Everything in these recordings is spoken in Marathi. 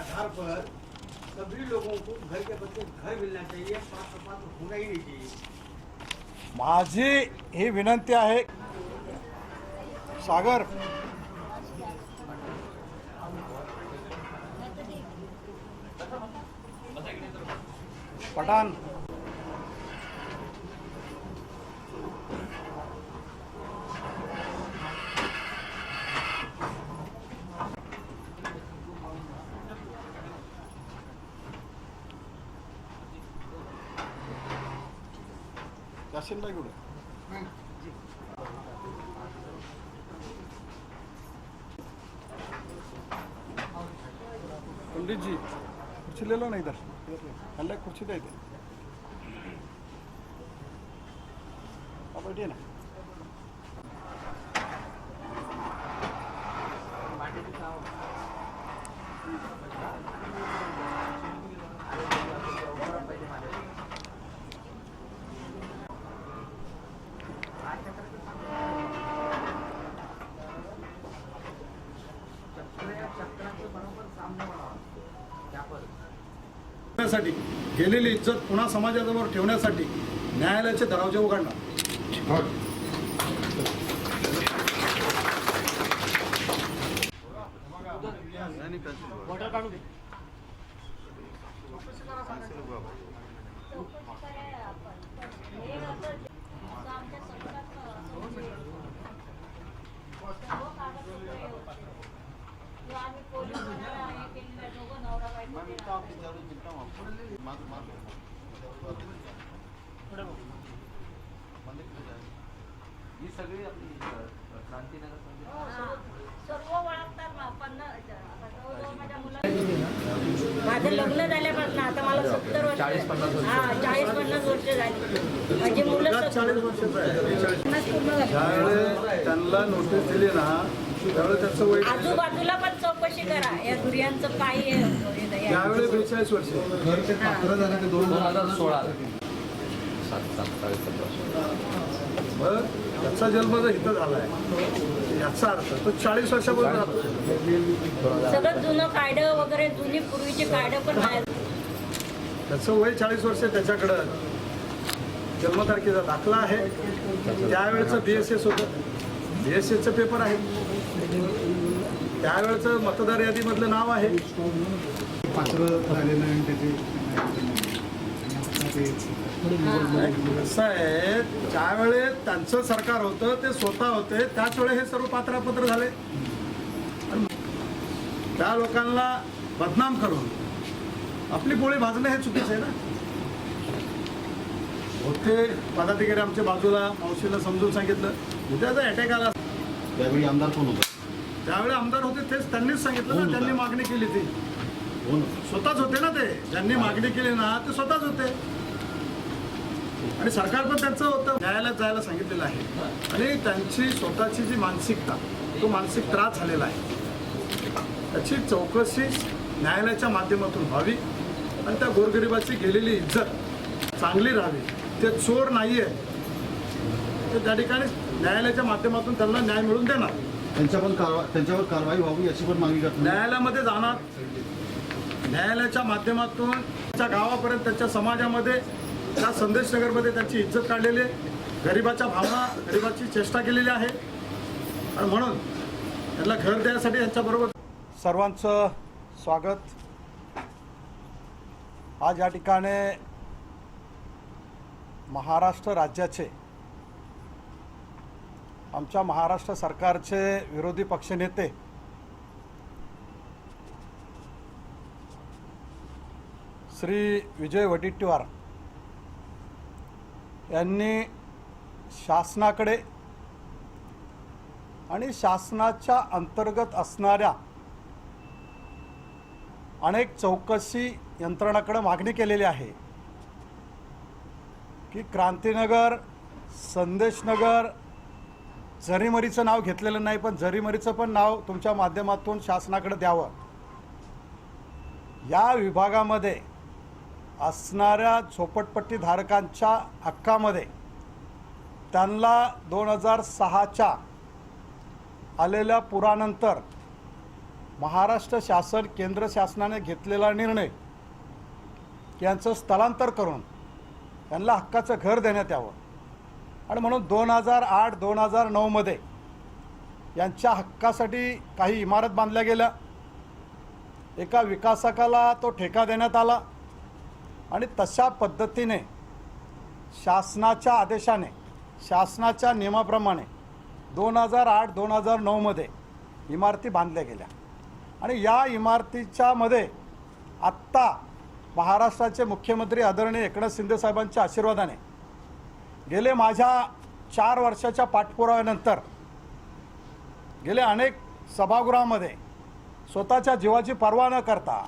आधार पर सभी लोगों को घर के बच्चे घर मिलना चाहिए पात्र पात्र होना ही नहीं चाहिए। माझी ही विनंती आहे सागर. पठाण. जाशील नाही कुठे पंडित जी खुर्ची ले लो ना गेलेली इज्जत पुन्हा समाजाजवळ ठेवण्यासाठी न्यायालयाचे दरवाजे उघडणार. हो आम्ही पोलीस हे केलेलं आहे, दोघं नवरा बायको केलं. ही सगळी आपली अ, क्रांतीनगर संधी हा, सर्व ओळखतात ना पन्नास जवळजवळ माझ्या मुला माझं लग्न झाल्यापासून आता मला सत्तर वर्ष चाळीस, पन्नास वर्ष. हा चाळीस पन्नास वर्ष झाली. माझी मुलं झाली. ज्यावेळेस त्यांना नोटीस दिली ना त्यावेळेस त्याचं वय आजूबाजूला पण चौकशी करा. या दुर्यांचं काय आहे. त्यावेळेस बेचाळीस वर्ष. दोन हजार सोळा. सात सात साडे सतरा मग त्याचा जन्म जर इथं झालाय याचा अर्थ तो चाळीस वर्षापासून राहतो सगळं जुनं कायदं वगैरे जुनी पूर्वीचे कायदं पण आहे त्याचं वय चाळीस वर्ष त्याच्याकडं. जन्मतारखेचा दाखला आहे. त्यावेळेचं बी एस एस होतं. बी एस एसचं पेपर आहे. त्यावेळेचं मतदार यादीमधलं नाव आहे. पात्र झालेलं आणि त्याचे आहे. ज्यावेळेस त्यांचं सरकार होतं ते स्वतः होते. त्याच वेळे हे सर्व पात्रापत्र झाले. त्या लोकांना बदनाम करून आपली पोळी भाजणं हे चुकीचं आहे ना? होते पदाधिकारी आमच्या बाजूला मावशीला समजून सांगितलं. उद्याचा अटॅक आला त्यावेळी आमदार कोण होता? त्यावेळी आमदार होते तेच त्यांनीच सांगितलं ना त्यांनी मागणी केली ती. स्वतःच होते ना ते. ज्यांनी मागणी केली ना ते स्वतःच होते. आणि सरकार पण त्यांचं होतं. न्यायालयात जायला सांगितलेलं आहे. आणि त्यांची स्वतःची जी मानसिकता तो मानसिक त्रास झालेला आहे. त्याची चौकशी न्यायालयाच्या माध्यमातून व्हावी. आणि त्या गोरगरिबाची गेलेली इज्जत चांगली राहावी. ते चोर नाही आहे ते त्या ठिकाणी न्यायालयाच्या माध्यमातून त्यांना न्याय मिळवून देणार. त्यांच्या पण कारवा त्यांच्यावर कारवाई व्हावी याची पण मागणी करतो. न्यायालयामध्ये जाणार. न्यायालयाच्या माध्यमातून त्याच्या गावापर्यंत त्याच्या समाजामध्ये त्या संदेश नगरमध्ये त्यांची इज्जत काढलेली आहे. गरिबाच्या भावना गरिबाची चेष्टा केलेली आहे. आणि म्हणून त्यांना घर द्यायसाठी यांच्याबरोबर सर्वांचं स्वागत. आज या ठिकाणी महाराष्ट्र राज्याचे आमच्या महाराष्ट्र सरकारचे विरोधी पक्षनेते श्री विजय वडेट्टीवार यांनी शासनाकडे आणि शासनाच्या अंतर्गत असणाऱ्या अनेक चौकशी यंत्रणाकडं मागणी केलेली आहे की क्रांतीनगर संदेशनगर जरीमरीचं नाव घेतलेलं नाही पण जरीमरीचं पण नाव तुमच्या माध्यमातून शासनाकडे द्यावं. या विभागामध्ये असणाऱ्या झोपटपट्टी धारकांच्या हक्कामध्ये त्यांना दोन हजार सहाच्या आलेल्या पुरानंतर महाराष्ट्र शासन केंद्र शासनाने घेतलेला निर्णय यांचं स्थलांतर करून त्यांना हक्काचं घर देण्यात यावं. आणि म्हणून दोन हजार आठ दोन हजार नऊमध्ये यांच्या हक्कासाठी काही इमारत बांधल्या गेल्या. एका विकासकाला तो ठेका देण्यात आला. आणि तशा पद्धतीने शासनाच्या आदेशाने शासनाच्या नियमाप्रमाणे दोन हजार आठ दोन हजार नऊमध्ये इमारती बांधल्या गेल्या. आणि या इमारतीच्या मध्ये आत्ता महाराष्ट्राचे मुख्यमंत्री आदरणीय एकनाथ शिंदेसाहेबांच्या आशीर्वादाने गेले माझ्या चार वर्षाच्या पाठपुराव्यानंतर गेले अनेक सभागृहामध्ये स्वतःच्या जीवाची पर्वा न करता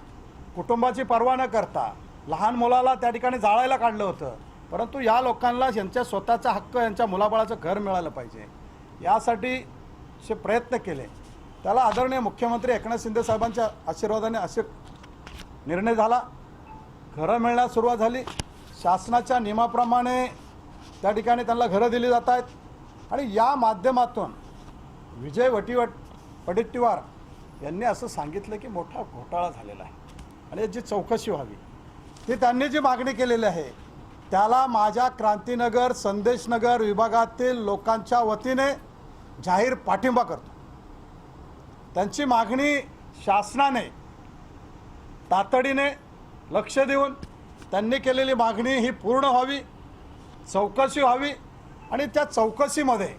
कुटुंबाची पर्वा न करता लहान मुलाला त्या ठिकाणी जाळायला काढलं होतं. परंतु या लोकांना यांच्या स्वतःचा हक्क यांच्या मुलाबाळाचं घर मिळालं पाहिजे. यासाठी जे प्रयत्न केले. त्याला आदरणीय मुख्यमंत्री एकनाथ शिंदे साहेबांच्या आशीर्वादाने असे निर्णय झाला. घरं मिळण्यास सुरुवात झाली. शासनाच्या नियमाप्रमाणे त्या ठिकाणी त्यांना घरं दिली जात आहेत. आणि या माध्यमातून विजय वटीवट वडेट्टीवार यांनी असं सांगितलं की मोठा घोटाळा झालेला आहे. आणि याची चौकशी व्हावी. ती त्यांनी जी मागणी केलेली आहे त्याला माझ्या क्रांतीनगर संदेशनगर विभागातील लोकांच्या वतीने जाहीर पाठिंबा करतो. त्यांची मागणी शासनाने तातडीने लक्ष देऊन त्यांनी केलेली मागणी ही पूर्ण व्हावी चौकशी व्हावी आणि त्या चौकशीमध्ये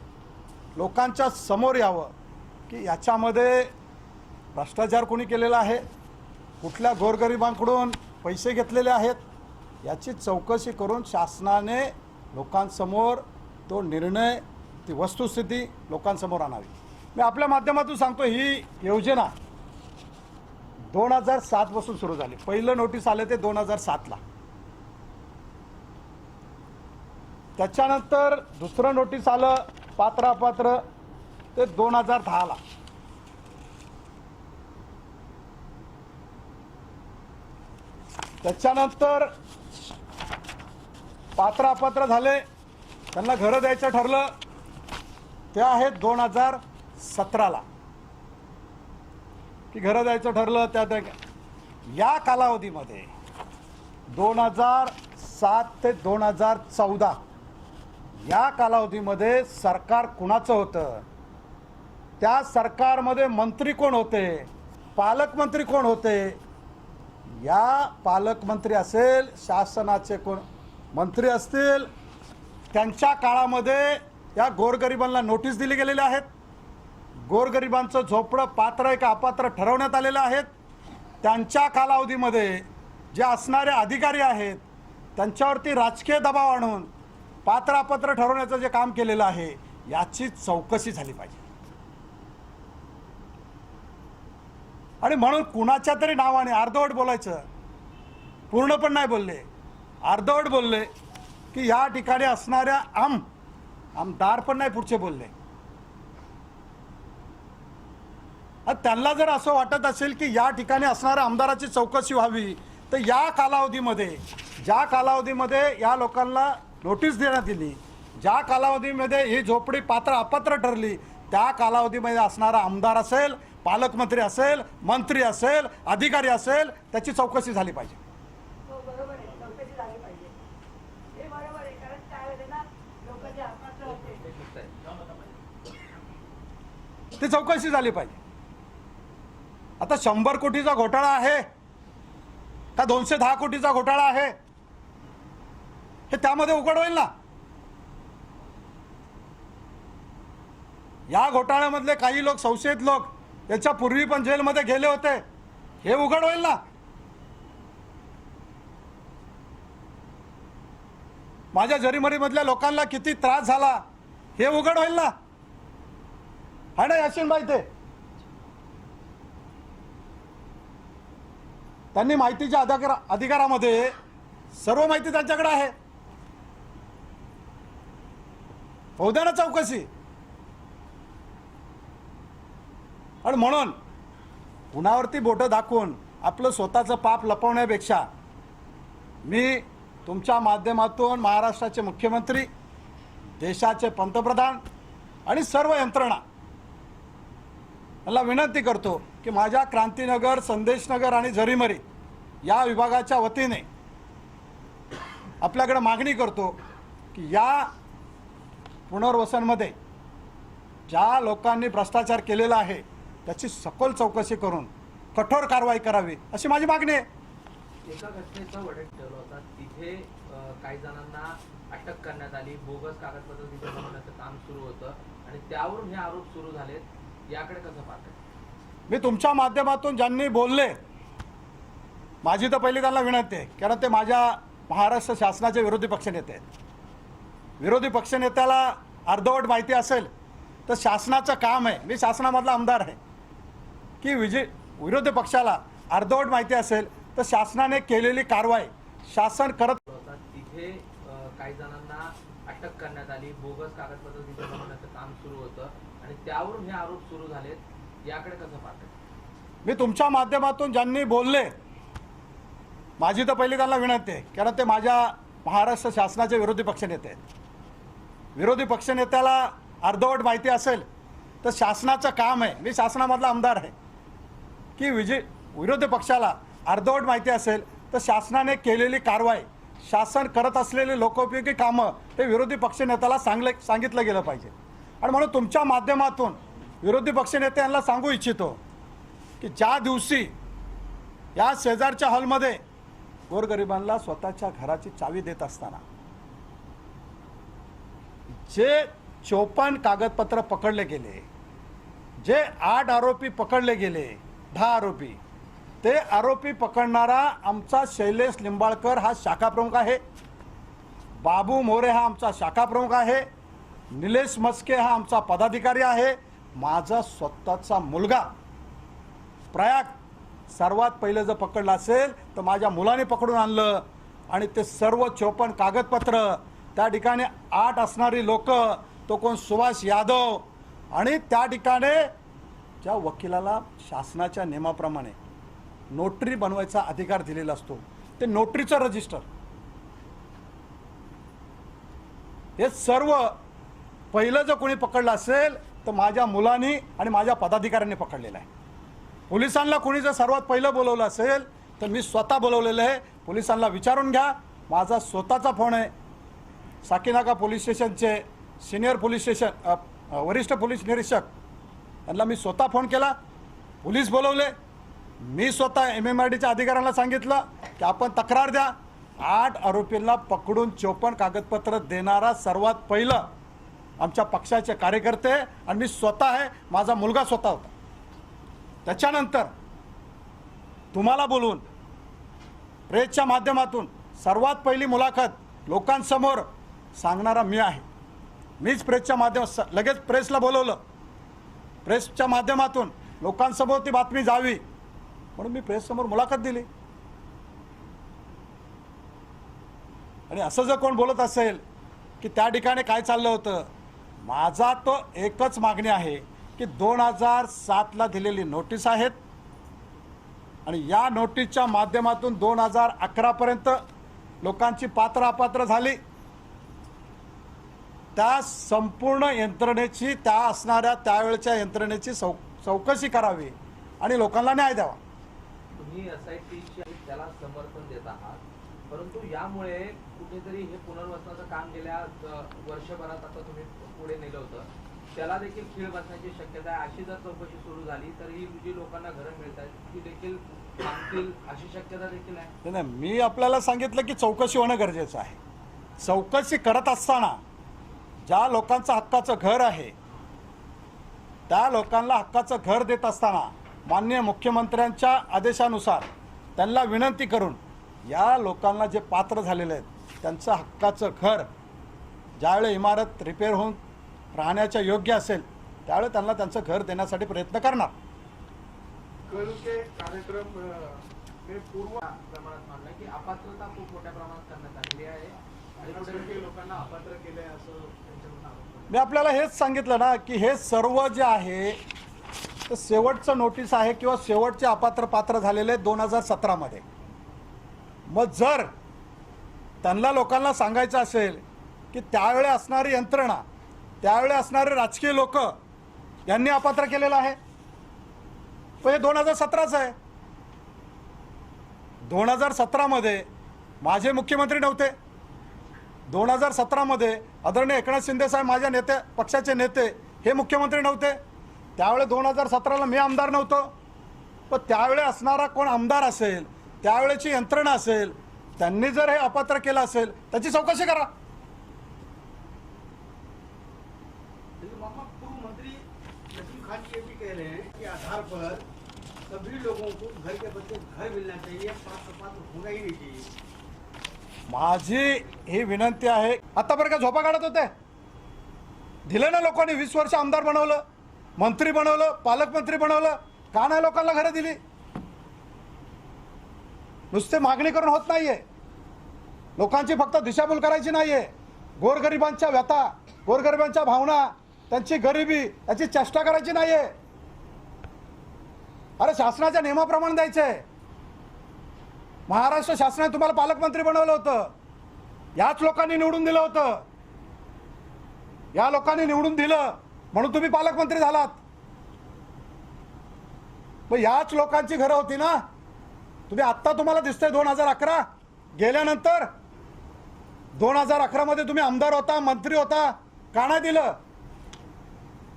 लोकांच्या समोर यावं की याच्यामध्ये भ्रष्टाचार कोणी केलेला आहे कुठल्या गोरगरिबांकडून पैसे घेतलेले आहेत याची चौकशी करून शासनाने लोकांसमोर तो निर्णय ती वस्तुस्थिती लोकांसमोर आणावी. मी आपल्या माध्यमातून सांगतो ही योजना दोन हजार सातपासून सुरू झाली. पहिलं नोटीस आले ते दोन हजार सातला त्याच्यानंतर दुसरं नोटीस आलं पात्र अपात्र ते दोन हजार दहाला त्याच्यानंतर पात्र अपात्र झाले त्यांना घरं द्यायचं ठरलं. ते आहेत दोन हजार सतराला. की घरं जायचं ठरलं त्या या कालावधीमध्ये दोन हजार सात ते दोन हजार चौदा या कालावधीमध्ये सरकार कुणाचं होतं? त्या सरकारमध्ये मंत्री कोण होते? पालकमंत्री कोण होते? या पालकमंत्री असेल शासनाचे कोण मंत्री असतील त्यांच्या काळामध्ये या गोरगरिबांना नोटीस दिली गेलेल्या आहेत. गोरगरिबांचं झोपडं पात्र आहे का अपात्र ठरवण्यात आलेलं आहेत. त्यांच्या कालावधीमध्ये जे असणारे अधिकारी आहेत त्यांच्यावरती राजकीय दबाव आणून पात्र अपात्र ठरवण्याचं जे काम केलेलं आहे याची चौकशी झाली पाहिजे. आणि म्हणून कुणाच्या तरी नावाने अर्धवट बोलायचं पूर्ण पण नाही बोलले. अर्धवट बोलले की या ठिकाणी असणाऱ्या आम आमदार पण नाही पुढचे बोलले आणि त्यांना जर असं वाटत असेल की या ठिकाणी असणाऱ्या आमदाराची चौकशी व्हावी तर या कालावधीमध्ये ज्या कालावधीमध्ये या लोकांना नोटीस देण्यात दिली ज्या कालावधीमध्ये ही झोपडी पात्र अपात्र ठरली त्या कालावधीमध्ये असणारा आमदार असेल पालकमंत्री असेल मंत्री असेल अधिकारी असेल त्याची चौकशी झाली पाहिजे. हो ती चौकशी झाली पाहिजे. आता शंभर कोटीचा घोटाळा आहे. का दोनशे दहा कोटीचा घोटाळा आहे? हे त्यामध्ये उघड होईल ना? या घोटाळ्यामधले काही लोक संशयित लोक याच्या पूर्वी पण जेलमध्ये गेले होते. हे उघड होईल ना? माझ्या जरीमरीमधल्या लोकांना किती त्रास झाला हे उघड होईल ना? हा ना याशीन बाई ते? त्यांनी माहितीच्या अधिकारा अधिकारामध्ये सर्व माहिती त्यांच्याकडे आहे. होऊ ना चौकशी. आणि म्हणून कुणावरती बोटं दाखवून आपलं स्वतःचं पाप लपवण्यापेक्षा मी तुमच्या माध्यमातून महाराष्ट्राचे मुख्यमंत्री देशाचे पंतप्रधान आणि सर्व यंत्रणा मला विनंती करतो की माझ्या क्रांतीनगर संदेशनगर आणि झरीमरी या विभागाच्या वतीने आपल्याकडे मागणी करतो की या पुनर्वसनमध्ये ज्या लोकांनी भ्रष्टाचार केलेला आहे त्याची सखोल चौकशी करून कठोर कारवाई करावी अशी माझी मागणी आहे. एका घटनेचा वडक ठेवला होता. तिथे काही जणांना अटक करण्यात आली. बोगस कागदपत्र तिथे बनवण्याचं काम सुरू होतं. आणि त्यावरून हे आरोप सुरू झालेत. याकडे कसं पाहतात मी तुमच्या माध्यमातून ज्यांनी बोलले माझी तर पहिली त्यांना विनंती आहे कारण ते माझ्या महाराष्ट्र शासनाचे विरोधी पक्षनेते आहेत. विरोधी पक्षनेत्याला अर्धवट माहिती असेल तर शासनाचं काम आहे. मी शासनामधला आमदार आहे. की विजय विरोधी पक्षाला अर्धवट माहिती असेल तर शासनाने केलेली कारवाई शासन करत तिथे काही जणांना अटक करण्यात आली. बोगस कागदपत्र काम सुरू होतं. आणि त्यावरून हे आरोप सुरू झालेत याकडे कसं पाहतात मी तुमच्या माध्यमातून ज्यांनी बोलले माझी तर पहिली त्यांना विनंती आहे कारण ते माझ्या महाराष्ट्र शासनाचे विरोधी पक्षनेते आहेत. विरोधी पक्षनेत्याला अर्धवट माहिती असेल तर शासनाचं काम आहे. मी शासनामधला आमदार आहे. की विजय विरोधी पक्षाला अर्धवट माहिती असेल तर शासनाने केलेली कारवाई शासन करत असलेली लोकोपयोगी कामं हे विरोधी पक्षनेत्याला सांगले सांगितलं गेलं पाहिजे. आणि म्हणून तुमच्या माध्यमातून विरोधी पक्षनेते यांना सांगू इच्छितो की ज्या दिवशी या शेजारच्या हॉलमध्ये गोरगरिबांना स्वतःच्या घराची चावी देत असताना जे चोपन्न कागदपत्र पकडले गेले जे आठ आरोपी पकडले गेले दहा आरोपी ते आरोपी पकडणारा आमचा शैलेश लिंबाळकर हा शाखा प्रमुख आहे. बाबू मोरे हा आमचा शाखाप्रमुख आहे. निलेश मस्के हा आमचा पदाधिकारी आहे. माझा स्वतःचा मुलगा. प्रयाग सर्वात पहिलं जर पकडलं असेल तर माझ्या मुलाने पकडून आणलं. आणि ते सर्व चोपन्न कागदपत्र त्या ठिकाणी आठ असणारी लोक तो कोण? सुभाष यादव. आणि त्या ठिकाणी ज्या वकिलाला शासनाच्या नियमाप्रमाणे नोटरी बनवायचा अधिकार दिलेला असतो ते नोटरीचं रजिस्टर. हे सर्व पहिलं जर कोणी पकडलं असेल तर माझ्या मुलांनी आणि माझ्या पदाधिकाऱ्यांनी पकडलेलं आहे. पोलिसांना कोणी जर सर्वात पहिलं बोलवलं असेल तर मी स्वतः बोलवलेलं आहे. पोलिसांना विचारून घ्या. माझा स्वतःचा फोन आहे. साकीनाका पोलीस स्टेशनचे सिनियर पोलीस स्टेशन वरिष्ठ पोलीस निरीक्षक यांना मी स्वतः फोन केला. पोलीस बोलवले. मी स्वतः एम एम आर डीच्या अधिकाऱ्यांना सांगितलं की आपण तक्रार द्या. आठ आरोपींना पकडून चोपन्न कागदपत्र देणारा सर्वात पहिलं आमच्या पक्षाचे कार्यकर्ते आणि मी स्वतः आहे माझा मुलगा स्वतः होता. त्याच्यानंतर तुम्हाला बोलून प्रेसच्या माध्यमातून सर्वात पहिली मुलाखत लोकांसमोर सांगणारा मी आहे. मीच प्रेसच्या माध्यम स- लगेच प्रेसला बोलवलं. प्रेसच्या माध्यमातून लोकांसमोर ती बातमी जावी. म्हणून मी प्रेससमोर मुलाखत दिली. आणि असं जर कोण बोलत असेल की त्या ठिकाणी काय चाललं होतं माझा तो एकच मागणी आहे की दोन हजार सातला दिलेली नोटीस आहेत आणि या नोटीसच्या माध्यमातून दोन हजार अकरापर्यंत लोकांची पात्र अपात्र झाली. त्या संपूर्ण यंत्रणेची त्या असणाऱ्या त्यावेळच्या यंत्रणेची चौ चौकशी करावी आणि लोकांना न्याय द्यावा. तुम्ही एस आय टीची त्याला समर्थन देत आहात. परंतु यामुळे कुठेतरी हे पुनर्वसनाचं काम गेल्या वर्षभरात आता तुम्ही पुढे नेलं होतं. त्याला देखील खीळ बसण्याची शक्यता आहे. अशी जर चौकशी सुरू झाली तर ही जी लोकांना घरं मिळत आहेत ती देखील मागतील अशी शक्यता देखील आहे? नाही, नाही. मी आपल्याला सांगितलं की चौकशी होणं गरजेचं आहे. चौकशी करत असताना ज्या लोकांचं हक्काचं घर आहे त्या लोकांना हक्काचं घर देत असताना माननीय मुख्यमंत्र्यांच्या आदेशानुसार त्यांना विनंती करून या लोकांना जे पात्र झालेले आहेत त्यांचं हक्काचं घर ज्यावेळी इमारत रिपेअर होऊन राहण्याच्या योग्य असेल त्यावेळी त्यांना त्यांचं घर देण्यासाठी प्रयत्न करणार. कल के कार्यक्रम अ, में पूर्व प्रमाणात मानलं की अपात्रता खूप मोठ्या प्रमाणात करण्यात आलेली आहे. आणि कुठे कुठे लोकांना अपात्र केले असं त्यांच्याकडून आरोप आहे. मी आपल्याला हेच सांगितलं ना की हे सर्व जे आहे ते शेवटचं नोटीस आहे किंवा शेवटचे अपात्र पात्र झालेले दोन हजार सतरामध्ये. मग जर त्यांना लोकांना सांगायचं असेल की त्यावेळी असणारी यंत्रणा त्यावेळी असणारे राजकीय लोक यांनी अपात्र केलेलं आहे? पण हे दोन हजार सतराचं आहे. दोन हजार सतरामध्ये माझे मुख्यमंत्री नव्हते. दोन हजार सतरामध्ये आदरणीय एकनाथ शिंदे साहेब माझ्या नेते पक्षाचे नेते हे मुख्यमंत्री नव्हते. त्यावेळे दोन हजार सतराला मी आमदार नव्हतो. पण त्यावेळी असणारा कोण आमदार असेल त्यावेळेची यंत्रणा असेल त्यांनी जर हे अपात्र केलं असेल त्याची चौकशी करा. लेकिन मामा पूर्व मंत्री नसीम खान ये भी कह रहे हैं कि आधार पर सभी लोगों को घर के बच्चे घर मिलना चाहिए पात्र पात्र होना ही नहीं चाहिए। माझी ही विनंती आहे आतापर्यंत का झोपा काढत होते? दिलं ना लोकांनी वीस वर्ष आमदार बनवलं मंत्री बनवलं पालकमंत्री बनवलं का नाही लोकांना घरं दिली? नुसते मागणी करून होत नाहीये. लोकांची फक्त दिशाभूल करायची नाहीये. गोरगरिबांच्या व्यथा गोरगरिबांच्या भावना त्यांची गरिबी याची चेष्टा करायची नाहीये. अरे शासनाच्या नियमाप्रमाणे द्यायचंय महाराष्ट्र शासनाने तुम्हाला पालकमंत्री बनवलं होतं. याच लोकांनी निवडून दिलं होतं. या लोकांनी निवडून दिलं म्हणून तुम्ही पालकमंत्री झालात. मग याच लोकांची घरं होती ना? तुम्ही आत्ता तुम्हाला दिसतंय दोन हजार अकरा. गेल्यानंतर दोन हजार अकरामध्ये तुम्ही आमदार होता मंत्री होता. का नाही दिलं?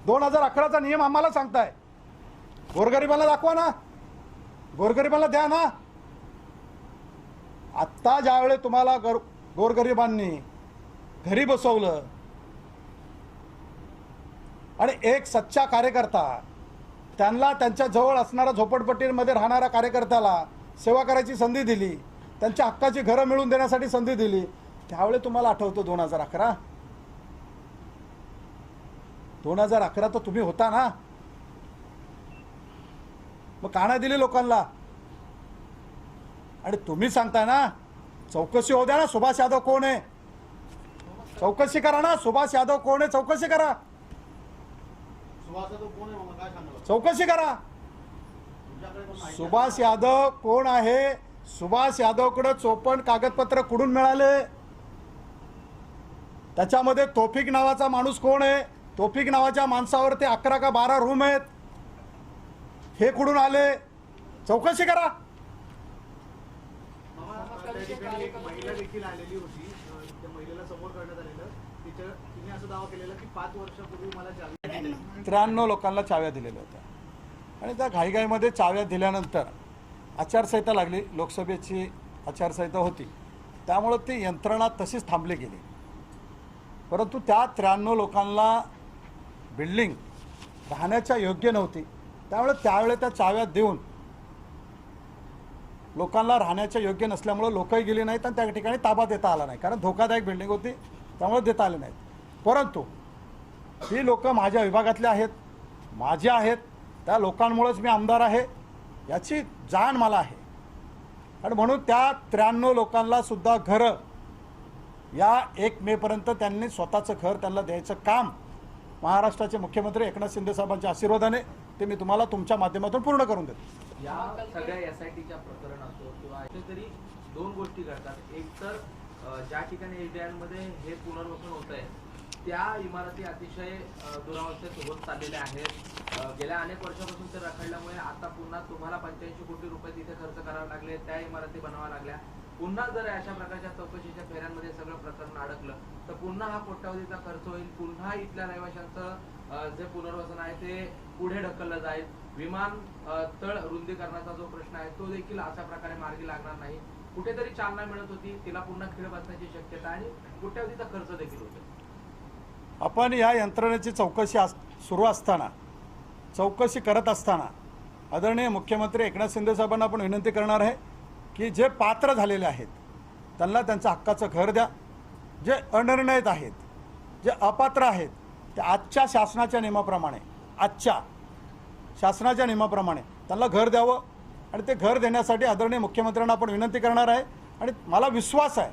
दोन हजार अकराचा नियम आम्हाला सांगताय. गोरगरिबाला दाखवा ना. गोरगरिबाला द्या ना. आत्ता ज्यावेळेस तुम्हाला गोर गोरगरिबांनी घरी बसवलं आणि एक सच्चा कार्यकर्ता त्यांना त्यांच्या जवळ असणाऱ्या झोपडपट्टीमध्ये राहणाऱ्या कार्यकर्त्याला सेवा करायची संधी दिली. त्यांच्या हक्काची घरं मिळवून देण्यासाठी संधी दिली. त्यावेळी तुम्हाला आठवतं दोन हजार अकरा? दोन हजार अकरा तर तुम्ही होता ना? मग का नाही दिली लोकांना. आणि तुम्ही सांगताय ना चौकशी होऊ द्या ना सुभाष यादव कोण आहे? चौकशी करा ना सुभाष यादव कोण आहे? चौकशी करा. चौकशी करा तुमच्याकडे पण माहिती आहे? सुभाष यादव कोण आहे? सुभाष यादवकडे चोपण कागदपत्र कुठून मिळाले? त्याच्यामध्ये तोफिक नावाचा माणूस कोण आहे? तोफिक नावाच्या माणसावर ते अकरा का बारा रूम आहेत. हे कुठून आले? चौकशी करा. त्र्याण्णव लोकांना चाव्या दिलेल्या होत्या. आणि त्या घाईघाईमध्ये चाव्या दिल्यानंतर आचारसंहिता लागली लोकसभेची आचारसंहिता होती. त्यामुळं ती यंत्रणा तशीच थांबली गेली. परंतु त्या त्र्याण्णव लोकांना बिल्डिंग राहण्याच्या योग्य नव्हती. त्यामुळे त्यावेळे त्या चाव्या देऊन लोकांना राहण्याच्या योग्य नसल्यामुळं लोकही गेली नाहीत आणि त्या ठिकाणी ताबा देता आला नाही. कारण धोकादायक बिल्डिंग होती त्यामुळे देता आले नाहीत. परंतु ही लोकं माझ्या विभागातले आहेत माझे आहेत त्या लोकांमुळेच मी आमदार आहे याची जाण मला आहे. आणि म्हणून त्या त्र्याण्णव लोकांना सुद्धा घरं या एक मेपर्यंत त्यांनी स्वतःचं घर त्यांना द्यायचं काम महाराष्ट्राचे मुख्यमंत्री एकनाथ शिंदे साहेबांच्या आशीर्वादाने ते मी तुम्हाला तुमच्या माध्यमातून पूर्ण करून देतो. या सगळ्या एस आय टीच्या किंवा तरी दोन गोष्टी घडतात. एक तर ज्या ठिकाणी एसमध्ये हे पुनर्वसन होत आहे त्या इमारती अतिशय दुरावस्थेत होत चाललेल्या आहेत. गेल्या अनेक वर्षापासून ते रखडल्यामुळे आता पुन्हा तुम्हाला पंच्याऐंशी कोटी रुपये तिथे खर्च करावे लागले त्या इमारती बनवाव्या लागल्या. पुन्हा जर अशा प्रकारच्या चौकशीच्या फेऱ्यांमध्ये सगळं प्रकरण अडकलं तर पुन्हा हा कोट्यावधीचा खर्च होईल. पुन्हा इथल्या रहिवाशांचं जे पुनर्वसन आहे ते पुढे ढकललं जाईल. विमान तळ रुंदीकरणाचा जो प्रश्न आहे तो देखील अशा प्रकारे मार्गी लागणार नाही. कुठेतरी चालना मिळत होती तिला पुन्हा खेळ बसण्याची शक्यता आणि कोट्यावधीचा खर्च देखील होतो आपण या यंत्रणेची चौकशी अस सुरू असताना चौकशी करत असताना आदरणीय मुख्यमंत्री एकनाथ शिंदे साहेबांना आपण विनंती करणार आहे की जे पात्र झालेले आहेत त्यांना त्यांचं हक्काचं घर द्या. जे अनिर्णयत आहेत जे अपात्र आहेत ते आजच्या शासनाच्या नियमाप्रमाणे आजच्या शासनाच्या नियमाप्रमाणे त्यांना घर द्यावं आणि ते घर देण्यासाठी आदरणीय मुख्यमंत्र्यांना आपण विनंती करणार आहे. आणि मला विश्वास आहे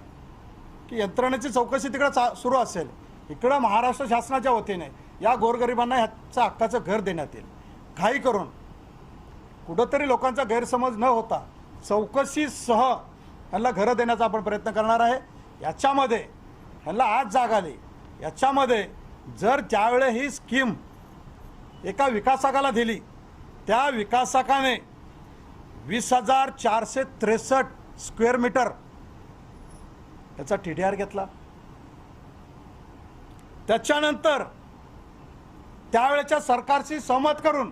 की यंत्रणेची चौकशी तिकडं चा सुरू असेल. इकडं महाराष्ट्र शासनाच्या वतीने या गोरगरिबांना ह्याचं हक्काचं घर देण्यात येईल. घाई करून कुठंतरी लोकांचा गैरसमज न होता चौकशीसह ह्यांना घरं देण्याचा आपण प्रयत्न करणार आहे. याच्यामध्ये ह्यांना आज जाग आली. याच्यामध्ये जर त्यावेळे ही स्कीम एका विकासकाला दिली त्या विकासकाने वीस हजार चारशे त्रेसष्ट स्क्वेअर मीटर त्याचा टी डी आर घेतला. त्याच्यानंतर त्यावेळेच्या सरकारशी सहमत करून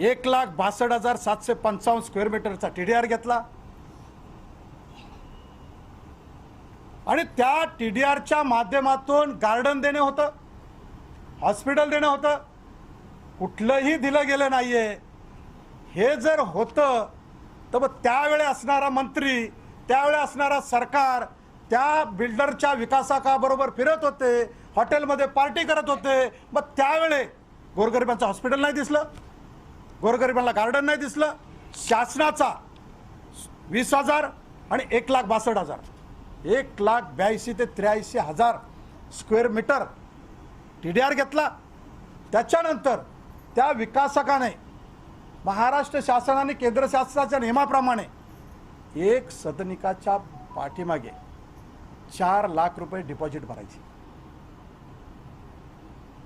एक लाख बासष्ट हजार सातशे पंचावन्न स्क्वेअर मीटरचा टी डी आर घेतला. आणि त्या टी डी आरच्या माध्यमातून गार्डन देणे होतं हॉस्पिटल देणं होतं. कुठलंही दिलं गेलं नाहीये. हे जर होतं तर मग त्यावेळे असणारा मंत्री त्यावेळे असणारा सरकार त्या बिल्डरच्या विकासकाबरोबर फिरत होते हॉटेलमध्ये पार्टी करत होते. मग त्यावेळे गोरगरिबांचं हॉस्पिटल नाही दिसलं. गोरगरिबांना गार्डन नाही दिसलं. शासनाचा वीस हजार आणि एक लाख बासष्ट हजार. एक लाख ब्याऐंशी ते त्र्याऐंशी हजार square metre T D R घेतला. त्याच्यानंतर त्या विकासकाने महाराष्ट्र शासनाने केंद्र शासनाच्या नियमाप्रमाणे एक सदनिकाच्या पाठीमागे चार लाख रुपये डिपॉझिट भरायची.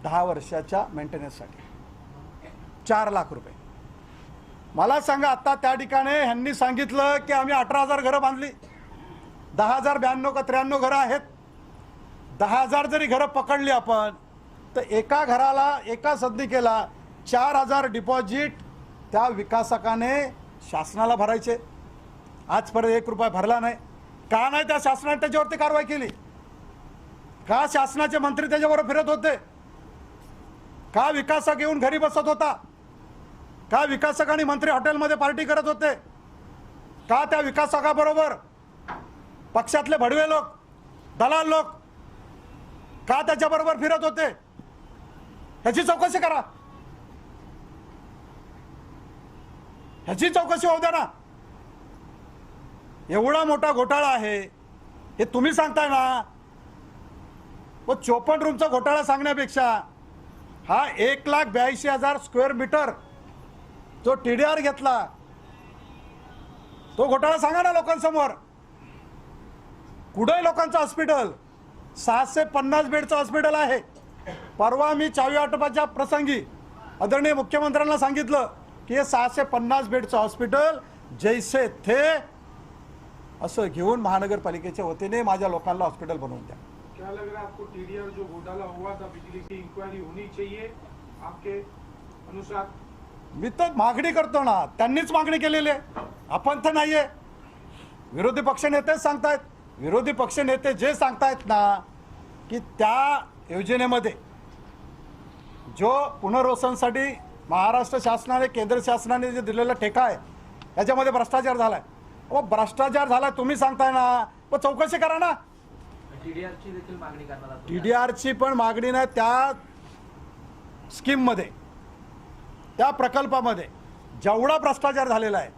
दहा वर्षाच्या मेंटेनन्ससाठी चार लाख रुपये. मला सांगा आता त्या ठिकाणी ह्यांनी सांगितलं की आम्ही अठरा हजार घरं बांधली. दहा हजार ब्याण्णव का त्र्याण्णव घरं आहेत. दहा हजार जरी घरं पकडली आपण तर एका घराला एका सदनिकेला चार हजार डिपॉझिट त्या विकासकाने शासनाला भरायचे. आजपर्यंत एक रुपया भरला नाही. का नाही त्या शासनाने त्याच्यावरती कारवाई केली? का शासनाचे मंत्री त्याच्याबरोबर फिरत होते? का विकासक येऊन घरी बसत होता? का विकासक आणि मंत्री हॉटेलमध्ये पार्टी करत होते? का त्या विकासकाबरोबर पक्षातले भडवे लोक दलाल लोक का त्याच्याबरोबर फिरत होते? ह्याची चौकशी करा. ह्याची चौकशी होऊ द्या ना. एवढा मोठा घोटाळा आहे. हे तुम्ही सांगताय ना? व चोपन्न रूमचा घोटाळा सांगण्यापेक्षा हा एक लाख ब्याऐंशी हजार स्क्वेअर मीटर जो टी डी आर घेतला तो घोटाळा सांगा ना लोकांसमोर. कुडई लोकांचं हॉस्पिटल? सहाशे पन्नास बेडचं हॉस्पिटल आहे. परवा मी चावी वाटपाच्या प्रसंगी आदरणीय मुख्यमंत्र्यांना सांगितलं की हे सहाशे पन्नास बेडचं हॉस्पिटल जैसे थे असं घेऊन महानगरपालिकेच्या वतीने माझ्या लोकांना हॉस्पिटल बनवून द्या. क्या लग रहा है आपको टीडीआर जो घोटाला हुआ था बिजली की इंक्वायरी होनी चाहिए आपके अनुसार? मी तर मागणी करतो ना त्यांनीच मागणी केलेली आहे. आपण तर नाहीये. विरोधी पक्ष नेतेच सांगतायत. विरोधी पक्ष नेते जे सांगतायत ना की त्या योजनेमध्ये जो पुनर्वसनसाठी महाराष्ट्र शासनाने केंद्र शासनाने जे दिलेला ठेका आहे याच्यामध्ये भ्रष्टाचार झालाय. व भ्रष्टाचार झालाय तुम्ही सांगताय ना. मग चौकशी करा ना. टीडीआरची देखील मागणी करणार आहात टी तुम्ही? डी आरची पण मागणी नाही त्या स्कीममध्ये त्या प्रकल्पामध्ये जेवढा भ्रष्टाचार झालेला आहे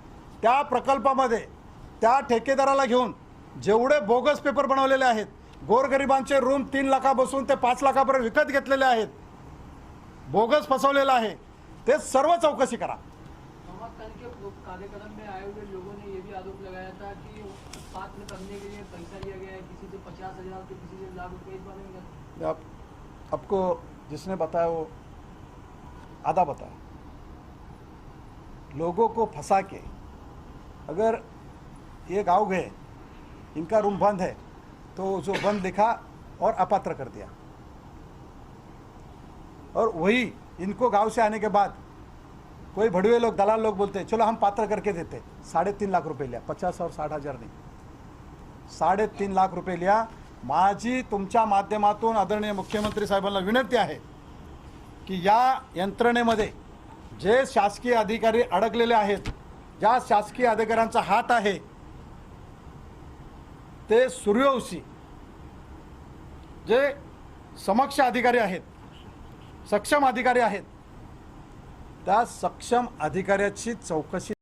त्या प्रकल्पामध्ये त्या ठेकेदाराला घेऊन जेवढे बोगस पेपर बनवलेले आहेत गोरगरिबांचे रूम तीन लाखापासून ते पाच लाखापर्यंत विकत घेतलेले आहेत बोगस फसवलेलं आहे ते सर्व चौकशी करा. कार्यक्रम में आए हुए आप, आपको जिसने बताया वो आधा बताया। लोगों को फंसा के अगर ये गाँव गए इनका रूम बंद है तो जो बंद लिखा और अपात्र कर दिया। और वही इनको गाँव से आने के बाद कोई भड़वे लोग दलाल लोग बोलते चलो हम पात्र करके देते। साढ़े तीन लाख रुपए लिया पचास और साठ हज़ार नहीं। साढ़े तीन लाख रुपये लिहा माझी तुमच्या माध्यमातून आदरणीय मुख्यमंत्री साहेबांना विनंती आहे की या यंत्रणेमध्ये जे शासकीय अधिकारी अडकलेले आहेत ज्या शासकीय अधिकाऱ्यांचा हात आहे ते सूर्यवंशी जे समक्ष अधिकारी आहेत सक्षम अधिकारी आहेत त्या सक्षम अधिकाऱ्याची चौकशी